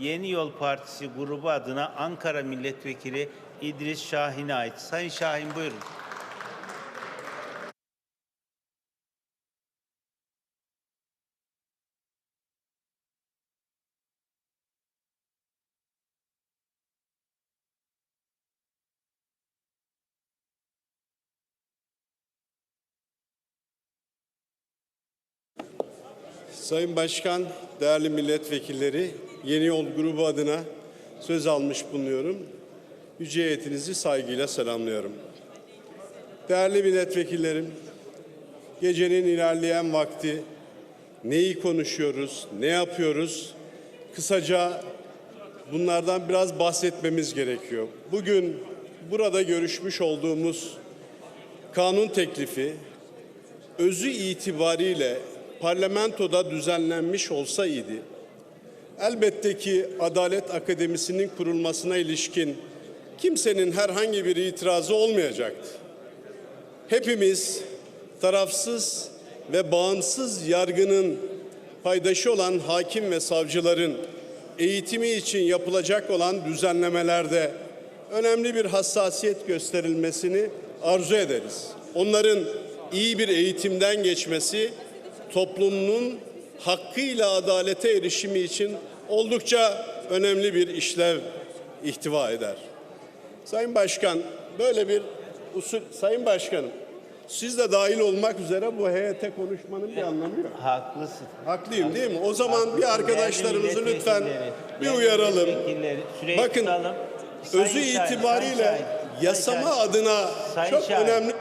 Yeni Yol Partisi grubu adına Ankara Milletvekili İdris Şahin'e ait. Sayın Şahin buyurun. Sayın Başkan, değerli milletvekilleri, Yeni Yol grubu adına söz almış bulunuyorum. Yüce heyetinizi saygıyla selamlıyorum. Değerli milletvekillerim, gecenin ilerleyen vakti neyi konuşuyoruz, ne yapıyoruz? Kısaca bunlardan biraz bahsetmemiz gerekiyor. Bugün burada görüşmüş olduğumuz kanun teklifi özü itibariyle parlamentoda düzenlenmiş olsaydı elbette ki Adalet Akademisi'nin kurulmasına ilişkin kimsenin herhangi bir itirazı olmayacaktı. Hepimiz tarafsız ve bağımsız yargının paydaşı olan hakim ve savcıların eğitimi için yapılacak olan düzenlemelerde önemli bir hassasiyet gösterilmesini arzu ederiz. Onların iyi bir eğitimden geçmesi toplumun hakkıyla adalete erişimi için oldukça önemli bir işlev ihtiva eder. Sayın Başkan, böyle bir usul, Sayın Başkanım, siz de dahil olmak üzere bu heyete konuşmanın bir anlamı yok. Haklısın. Haklıyım değil mi? O zaman bir Değerli arkadaşlarımızı lütfen bir uyaralım. Bakın tutalım. Sayın özü Sayın itibariyle Sayın yasama Şahin. adına Sayın çok Şahin, önemli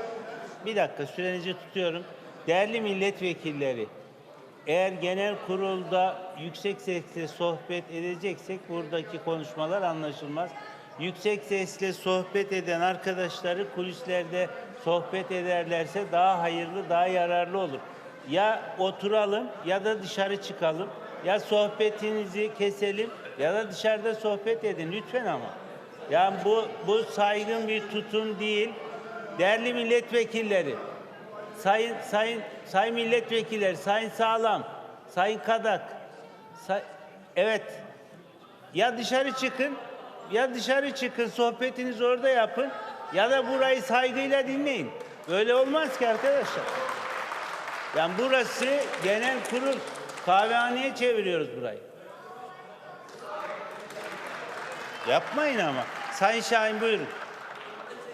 Bir dakika sürenizi tutuyorum. Değerli milletvekilleri, eğer genel kurulda yüksek sesle sohbet edeceksek buradaki konuşmalar anlaşılmaz. Yüksek sesle sohbet eden arkadaşları kulislerde sohbet ederlerse daha hayırlı, daha yararlı olur. Ya oturalım ya da dışarı çıkalım. Ya sohbetinizi keselim ya da dışarıda sohbet edin lütfen ama. Yani bu bu saygın bir tutum değil. Değerli milletvekilleri, sayın sayın sayın milletvekilleri, sayın Sağlam, sayın Kadak. say- evet. Ya dışarı çıkın, ya dışarı çıkın, sohbetinizi orada yapın ya da burayı saygıyla dinleyin. Böyle olmaz ki arkadaşlar. Yani burası genel kurul kahvehaneye çeviriyoruz burayı. Yapmayın ama. Sayın Şahin buyurun.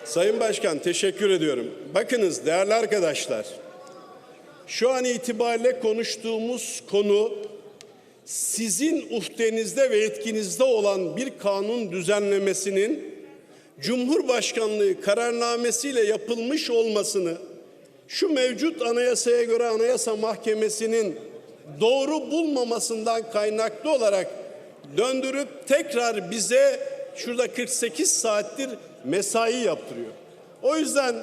Sayın Başkan teşekkür ediyorum. Bakınız değerli arkadaşlar. Şu an itibariyle konuştuğumuz konu sizin uhdenizde ve etkinizde olan bir kanun düzenlemesinin Cumhurbaşkanlığı kararnamesiyle yapılmış olmasını şu mevcut anayasaya göre Anayasa Mahkemesi'nin doğru bulmamasından kaynaklı olarak döndürüp tekrar bize şurada 48 saattir mesai yaptırıyor. O yüzden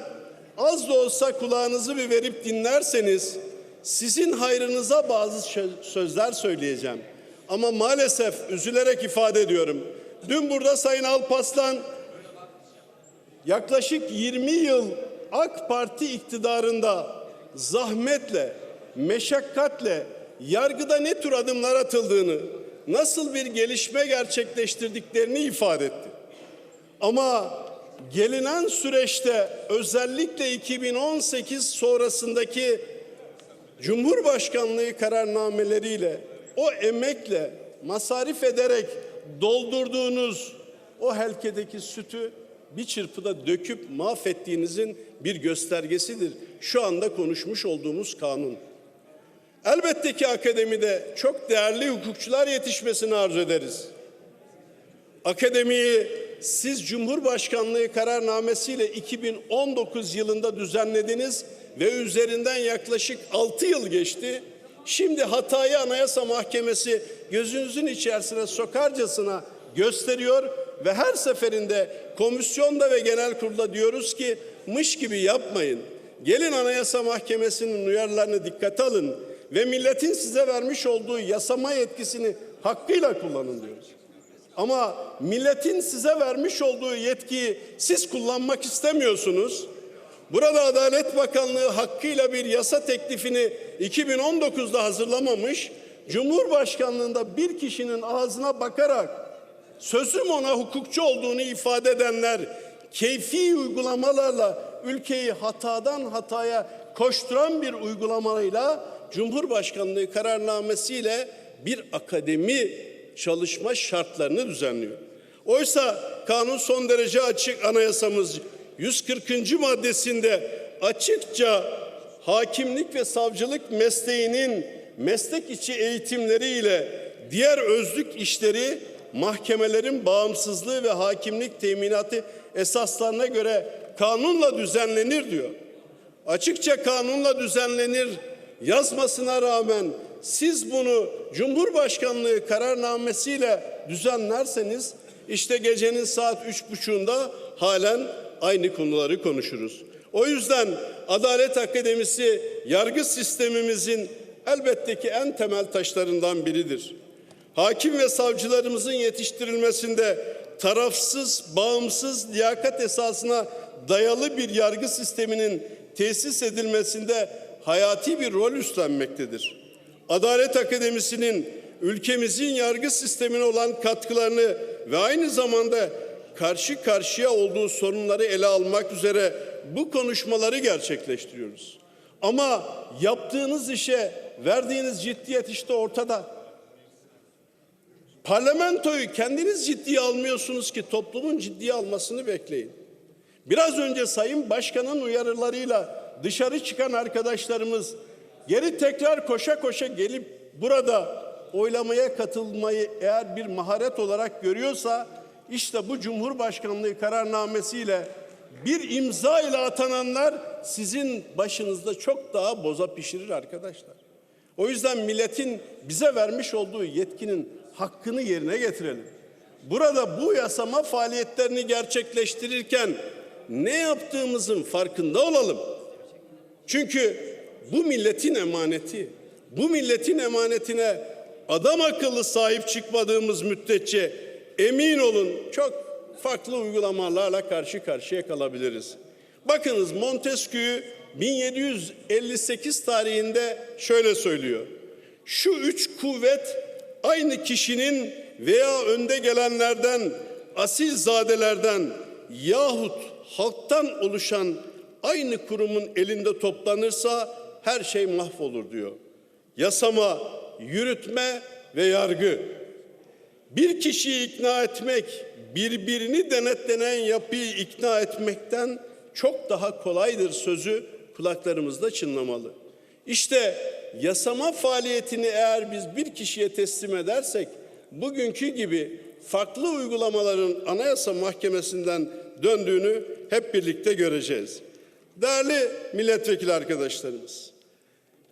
az da olsa kulağınızı bir verip dinlerseniz sizin hayrınıza bazı sözler söyleyeceğim. Ama maalesef üzülerek ifade ediyorum. Dün burada Sayın Alpaslan yaklaşık 20 yıl AK Parti iktidarında zahmetle, meşakkatle yargıda ne tür adımlar atıldığını, nasıl bir gelişme gerçekleştirdiklerini ifade etti. Ama gelinen süreçte özellikle 2018 sonrasındaki Cumhurbaşkanlığı kararnameleriyle o emekle masarif ederek doldurduğunuz o helkedeki sütü bir çırpıda döküp mahvettiğinizin bir göstergesidir. Şu anda konuşmuş olduğumuz kanun. Elbette ki akademide çok değerli hukukçular yetişmesini arzu ederiz. Akademiyi siz Cumhurbaşkanlığı kararnamesiyle 2019 yılında düzenlediniz ve üzerinden yaklaşık 6 yıl geçti. Şimdi hatayı Anayasa Mahkemesi gözünüzün içerisine sokarcasına gösteriyor ve her seferinde komisyonda ve genel kurulda diyoruz ki mış gibi yapmayın. Gelin Anayasa Mahkemesi'nin uyarılarını dikkate alın ve milletin size vermiş olduğu yasama yetkisini hakkıyla kullanın diyoruz. Ama milletin size vermiş olduğu yetkiyi siz kullanmak istemiyorsunuz. Burada Adalet Bakanlığı hakkıyla bir yasa teklifini 2019'da hazırlamamış. Cumhurbaşkanlığında bir kişinin ağzına bakarak sözüm ona hukukçu olduğunu ifade edenler keyfi uygulamalarla ülkeyi hatadan hataya koşturan bir uygulamayla Cumhurbaşkanlığı kararnamesiyle bir akademi çalışma şartlarını düzenliyor. Oysa kanun son derece açık anayasamız 140. maddesinde açıkça hakimlik ve savcılık mesleğinin meslek içi eğitimleriyle diğer özlük işleri mahkemelerin bağımsızlığı ve hakimlik teminatı esaslarına göre kanunla düzenlenir diyor. Açıkça kanunla düzenlenir yazmasına rağmen siz bunu Cumhurbaşkanlığı kararnamesiyle düzenlerseniz işte gecenin saat üç buçuğunda halen aynı konuları konuşuruz. O yüzden Adalet Akademisi yargı sistemimizin elbette ki en temel taşlarından biridir. Hakim ve savcılarımızın yetiştirilmesinde tarafsız, bağımsız, liyakat esasına dayalı bir yargı sisteminin tesis edilmesinde hayati bir rol üstlenmektedir. Adalet Akademisi'nin ülkemizin yargı sistemine olan katkılarını ve aynı zamanda karşı karşıya olduğu sorunları ele almak üzere bu konuşmaları gerçekleştiriyoruz. Ama yaptığınız işe verdiğiniz ciddiyet işte ortada. Parlamentoyu kendiniz ciddiye almıyorsunuz ki toplumun ciddiye almasını bekleyin. Biraz önce Sayın Başkan'ın uyarılarıyla dışarı çıkan arkadaşlarımız geri tekrar koşa koşa gelip burada oylamaya katılmayı eğer bir maharet olarak görüyorsa işte bu Cumhurbaşkanlığı kararnamesiyle bir imza ile atananlar sizin başınızda çok daha boza pişirir arkadaşlar. O yüzden milletin bize vermiş olduğu yetkinin hakkını yerine getirelim. Burada bu yasama faaliyetlerini gerçekleştirirken ne yaptığımızın farkında olalım. Çünkü bu milletin emaneti. Bu milletin emanetine adam akıllı sahip çıkmadığımız müddetçe emin olun çok farklı uygulamalarla karşı karşıya kalabiliriz. Bakınız Montesquieu 1758 tarihinde şöyle söylüyor. Şu üç kuvvet aynı kişinin veya önde gelenlerden, asilzadelerden yahut halktan oluşan aynı kurumun elinde toplanırsa her şey mahvolur diyor. Yasama, yürütme ve yargı. Bir kişiyi ikna etmek, birbirini denetlenen yapıyı ikna etmekten çok daha kolaydır sözü kulaklarımızda çınlamalı. İşte yasama faaliyetini eğer biz bir kişiye teslim edersek bugünkü gibi farklı uygulamaların Anayasa Mahkemesi'nden döndüğünü hep birlikte göreceğiz. Değerli milletvekili arkadaşlarımız,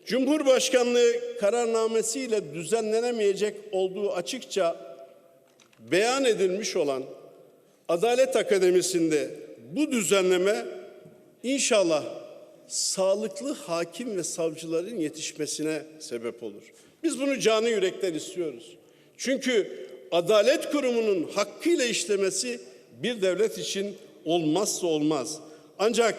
Cumhurbaşkanlığı kararnamesiyle düzenlenemeyecek olduğu açıkça beyan edilmiş olan Adalet Akademisi'nde bu düzenleme inşallah sağlıklı hakim ve savcıların yetişmesine sebep olur. Biz bunu canı yürekten istiyoruz. Çünkü adalet kurumunun hakkıyla işlemesi bir devlet için olmazsa olmaz. Ancak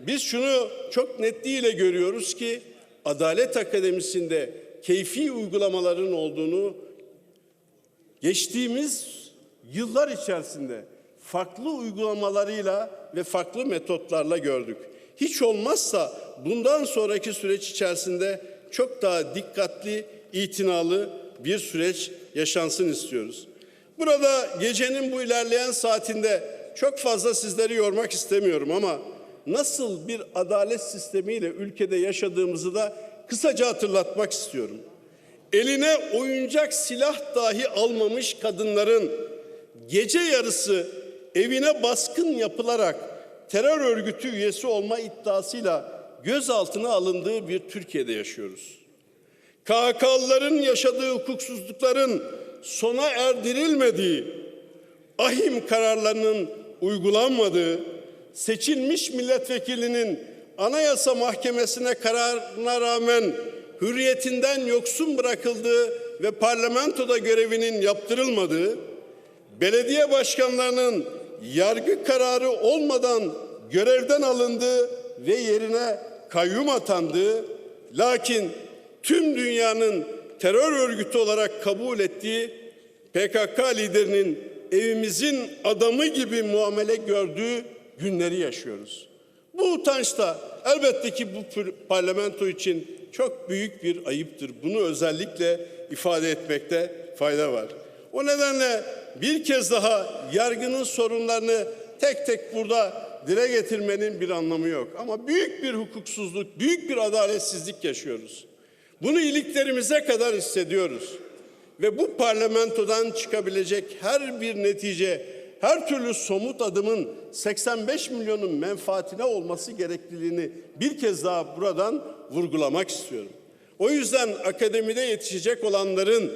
biz şunu çok netliğiyle görüyoruz ki Adalet Akademisi'nde keyfi uygulamaların olduğunu geçtiğimiz yıllar içerisinde farklı uygulamalarıyla ve farklı metotlarla gördük. Hiç olmazsa bundan sonraki süreç içerisinde çok daha dikkatli, itinalı bir süreç yaşansın istiyoruz. Burada gecenin bu ilerleyen saatinde çok fazla sizleri yormak istemiyorum ama nasıl bir adalet sistemiyle ülkede yaşadığımızı da kısaca hatırlatmak istiyorum. Eline oyuncak silah dahi almamış kadınların gece yarısı evine baskın yapılarak terör örgütü üyesi olma iddiasıyla gözaltına alındığı bir Türkiye'de yaşıyoruz. KHK'lıların yaşadığı hukuksuzlukların sona erdirilmediği, ahim kararlarının uygulanmadığı, seçilmiş milletvekilinin Anayasa Mahkemesi'ne kararına rağmen hürriyetinden yoksun bırakıldığı ve parlamentoda görevinin yaptırılmadığı, belediye başkanlarının yargı kararı olmadan görevden alındığı ve yerine kayyum atandığı, lakin tüm dünyanın terör örgütü olarak kabul ettiği PKK liderinin evimizin adamı gibi muamele gördüğü günleri yaşıyoruz. Bu utanç da elbette ki bu parlamento için çok büyük bir ayıptır. Bunu özellikle ifade etmekte fayda var. O nedenle bir kez daha yargının sorunlarını tek tek burada dile getirmenin bir anlamı yok. Ama büyük bir hukuksuzluk, büyük bir adaletsizlik yaşıyoruz. Bunu iliklerimize kadar hissediyoruz. Ve bu parlamentodan çıkabilecek her bir netice, her türlü somut adımın 85 milyonun menfaatine olması gerekliliğini bir kez daha buradan vurgulamak istiyorum. O yüzden akademide yetişecek olanların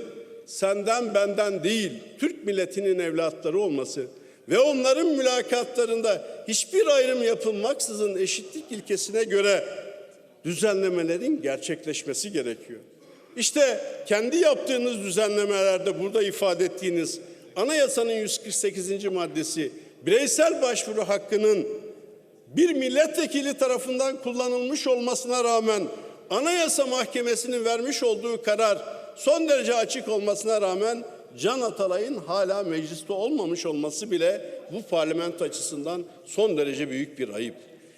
senden benden değil, Türk milletinin evlatları olması ve onların mülakatlarında hiçbir ayrım yapılmaksızın eşitlik ilkesine göre düzenlemelerin gerçekleşmesi gerekiyor. İşte kendi yaptığınız düzenlemelerde burada ifade ettiğiniz anayasanın 148. maddesi bireysel başvuru hakkının bir milletvekili tarafından kullanılmış olmasına rağmen Anayasa Mahkemesi'nin vermiş olduğu karar son derece açık olmasına rağmen Can Atalay'ın hala mecliste olmamış olması bile bu parlamento açısından son derece büyük bir ayıp.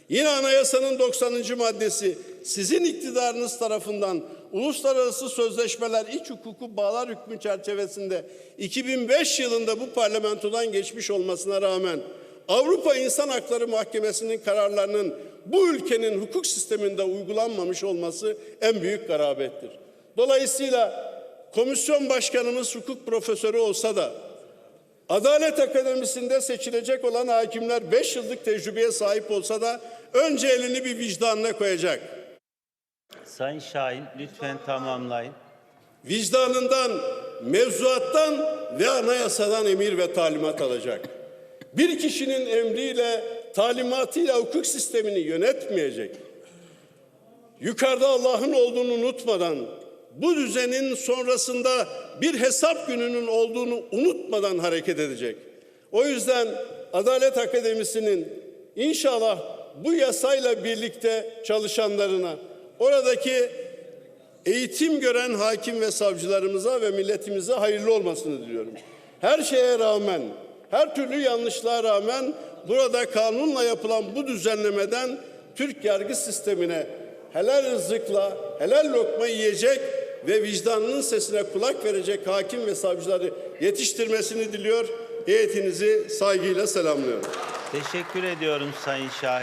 Yine anayasanın 90. maddesi sizin iktidarınız tarafından uluslararası sözleşmeler iç hukuku bağlar hükmü çerçevesinde 2005 yılında bu parlamentodan geçmiş olmasına rağmen Avrupa İnsan Hakları Mahkemesi'nin kararlarının bu ülkenin hukuk sisteminde uygulanmamış olması en büyük garabettir. Dolayısıyla komisyon başkanımız hukuk profesörü olsa da Adalet Akademisi'nde seçilecek olan hakimler 5 yıllık tecrübeye sahip olsa da önce elini bir vicdanına koyacak. Sayın Şahin lütfen tamamlayın. Vicdanından, mevzuattan ve anayasadan emir ve talimat alacak. Bir kişinin emriyle, talimatıyla hukuk sistemini yönetmeyecek. Yukarıda Allah'ın olduğunu unutmadan, bu düzenin sonrasında bir hesap gününün olduğunu unutmadan hareket edecek. O yüzden Adalet Akademisi'nin inşallah bu yasayla birlikte çalışanlarına, oradaki eğitim gören hakim ve savcılarımıza ve milletimize hayırlı olmasını diliyorum. Her şeye rağmen, her türlü yanlışlığa rağmen burada kanunla yapılan bu düzenlemeden Türk yargı sistemine helal rızıkla, helal lokma yiyecek ve vicdanının sesine kulak verecek hakim ve savcıları yetiştirmesini diliyor. Heyetinizi saygıyla selamlıyorum. Teşekkür ediyorum Sayın Şahin.